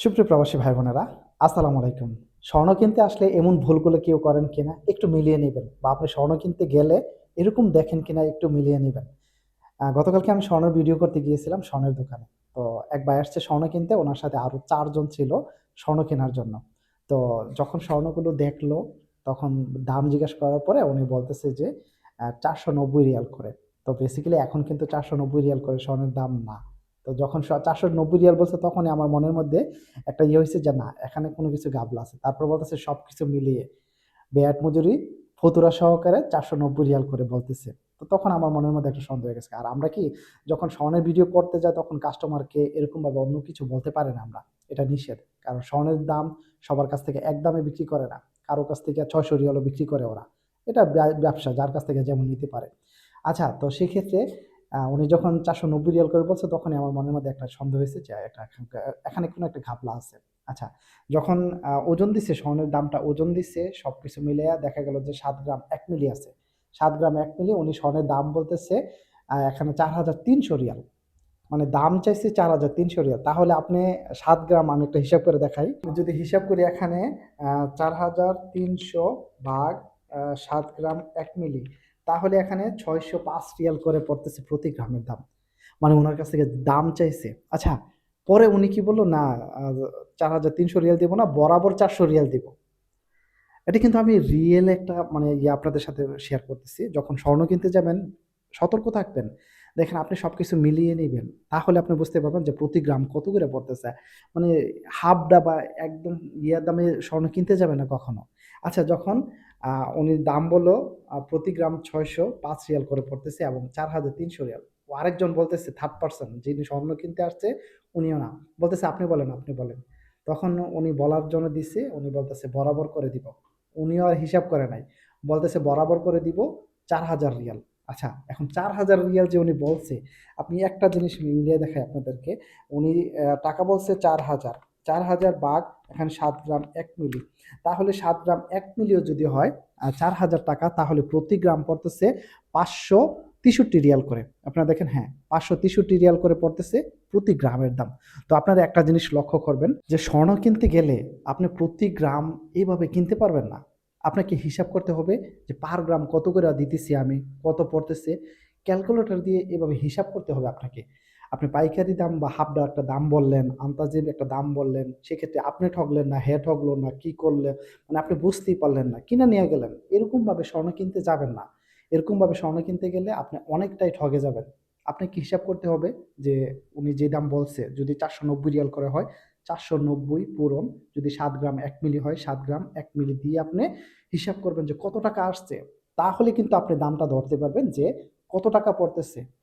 সুপ্রিয় প্রবাসী ভাই বোনেরা আসসালামু আলাইকুম। স্বর্ণ কিনতে আসলে এমন ভুলগুলো কেউ করেন কিনা একটু মিলিয়ে নেবেন বা আপনি স্বর্ণ কিনতে গেলে এরকম দেখেন কিনা একটু মিলিয়ে নেবেন। গতকালকে আমি স্বর্ণের ভিডিও করতে গিয়েছিলাম স্বর্ণের দোকানে। তো এক ভাই আসছে স্বর্ণ কিনতে, ওনার সাথে আরও চারজন ছিল স্বর্ণ কেনার জন্য। তো যখন স্বর্ণগুলো দেখল, তখন দাম জিজ্ঞেস করার পরে উনি বলতেছে যে চারশো নব্বই রিয়াল করে। তো বেসিক্যালি এখন কিন্তু চারশো নব্বই রিয়াল করে স্বর্ণের দাম না। তো যখন চারশো নব্বই রিয়াল বলছে, তখনই আমার মনের মধ্যে একটা ইয়ে হয়েছে যে না, এখানে কোনো কিছু গাবলা আছে। তারপর বলতেছে সব কিছু মিলিয়ে। বেয়াট মজুরি ফতুরা সহকারে চারশো নব্বই রিয়াল করে বলতেছে। তো তখন আমার মনের মধ্যে একটা সন্দেহ হয়ে গেছে। আর আমরা কি যখন স্বর্ণের ভিডিও করতে যাই, তখন কাস্টমারকে এরকমভাবে অন্য কিছু বলতে পারে না আমরা। এটা নিষেধ। কারণ স্বর্ণের দাম সবার কাছ থেকে এক দামে বিক্রি করে না। কারও কাছ থেকে ছয়শো রিয়ালও বিক্রি করে ওরা। এটা ব্যবসা, যার কাছ থেকে যেমন নিতে পারে। আচ্ছা তো সেক্ষেত্রে উনি যখন চারশো নব্বই রিয়াল করে বলছে, তখনই আমার মনের মধ্যে একটা সন্দেহ হয়েছে যে, একটা এখানে কোনো একটা ঘাপলা আছে। আচ্ছা যখন ওজন দিছে, স্বর্ণের দামটা ওজন দিছে সব কিছু মিলে দেখা গেল যে, সাত গ্রাম এক মিলি আছে। সাত গ্রাম এক মিলি, উনি স্বর্ণের দাম বলতেছে এখানে চার হাজার তিনশো রিয়াল। মানে দাম চাইছে চার হাজার তিনশো রিয়াল। তাহলে আপনি সাত গ্রাম আমি একটা হিসাব করে দেখাই। যদি হিসাব করি এখানে চার হাজার তিনশো ভাগ সাত গ্রাম এক মিলি তাহলে এখানে ছয়শো পাঁচ রিয়াল করে পড়তেছে প্রতি গ্রামের দাম। মানে ওনার কাছ থেকে দাম চাইছে। আচ্ছা পরে উনি কি বলল? না চার হাজার তিনশো রিয়াল দিব না, বরাবর চারশো রিয়াল দিব। এটা কিন্তু আমি রিয়েল একটা মানে ইয়ে আপনাদের সাথে শেয়ার করতেছি। যখন স্বর্ণ কিনতে যাবেন, সতর্ক থাকবেন। দেখেন, আপনি সব কিছু মিলিয়ে নেবেন। তাহলে আপনি বুঝতে পারবেন যে প্রতি গ্রাম কত করে পড়তেছে। মানে হাফ ডাবা একদম ইয়া দামে স্বর্ণ কিনতে যাবে না কখনো। আচ্ছা যখন উনি দাম বলল প্রতি গ্রাম ছয়শো পাঁচ রিয়াল করে পড়তেছে এবং চার হাজার তিনশো রিয়াল। ও আরেকজন বলতেছে থার্ড পার্সন যিনি স্বর্ণ কিনতে আসছে, উনিও না। বলতেছে, আপনি বলেন আপনি বলেন। তখন উনি বলার জন্য দিছে, উনি বলতেছে, বরাবর করে দিব। উনিও আর হিসাব করে নাই। বলতেছে, বরাবর করে দিব চার হাজার রিয়াল। আচ্ছা এখন চার হাজার রিয়াল যে উনি বলছে, আপনি একটা জিনিস মিলিয়ে দেখাই আপনাদেরকে। উনি টাকা বলছে চার হাজার। চার হাজার বাঘ, এখানে সাত গ্রাম এক মিলি। তাহলে সাত গ্রাম এক মিলিও যদি হয় চার হাজার টাকা, তাহলে প্রতি গ্রাম পড়তেছে পাঁচশো তেষট্টি রিয়াল করে। আপনারা দেখেন হ্যাঁ পাঁচশো তেষট্টি রিয়াল করে পড়তেছে প্রতি গ্রামের দাম। তো আপনারা একটা জিনিস লক্ষ্য করবেন, যে স্বর্ণ কিনতে গেলে আপনি প্রতি গ্রাম এইভাবে কিনতে পারবেন না। আপনাকে হিসাব করতে হবে, যে পার গ্রাম কত করে দিতেছি আমি, কত পড়তেছে। ক্যালকুলেটর দিয়ে এভাবে হিসাব করতে হবে আপনাকে। আপনি পাইকারি দাম বা হাফ ডা একটা দাম বললেন, আন্তাজের একটা দাম বললেন, সেক্ষেত্রে আপনি ঠকলেন না, হে ঠকলো না, কি করলেন? মানে আপনি বুঝতেই পারলেন না, কিনা নিয়ে গেলেন। এরকমভাবে স্বর্ণ কিনতে যাবেন না। এরকমভাবে স্বর্ণ কিনতে গেলে আপনি অনেকটাই ঠগে যাবেন। আপনাকে হিসাব করতে হবে? যে উনি যে দাম বলছে, যদি চারশো নব্বই রিয়াল করে হয়, চারশো নব্বই পূরণ, যদি সাত গ্রাম এক মিলি হয়, সাত গ্রাম এক মিলি দিয়ে আপনি হিসাব করবেন যে কত টাকা আসছে। তাহলে কিন্তু আপনি দামটা ধরতে পারবেন যে কত টাকা পড়তেছে।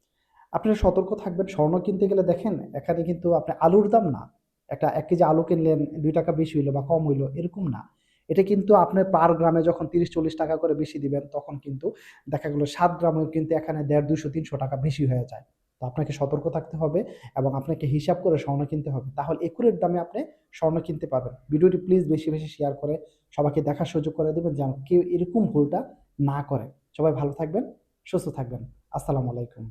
আপনারা সতর্ক থাকবেন, স্বর্ণ কিনতে গেলে দেখেন এখানে কিন্তু আপনি আলুর দাম না। একটা এক কেজি আলু কিনলেন, দুই টাকা বেশি হইল বা কম হইল, এরকম না। এটা কিন্তু আপনি পার গ্রামে যখন তিরিশ, চল্লিশ টাকা করে বেশি দিবেন, তখন কিন্তু দেখা গেলো সাত গ্রামেও কিন্তু এখানে দেড়, দুশো, তিনশো টাকা বেশি হয়ে যায়। তো আপনাকে সতর্ক থাকতে হবে এবং আপনাকে হিসাব করে স্বর্ণ কিনতে হবে। তাহলে একুরের দামে আপনি স্বর্ণ কিনতে পারবেন। ভিডিওটি প্লিজ বেশি বেশি শেয়ার করে সবাইকে দেখার সুযোগ করে দেবেন যেন কেউ এরকম ভুলটা না করে। সবাই ভালো থাকবেন, সুস্থ থাকবেন। আসসালামু আলাইকুম।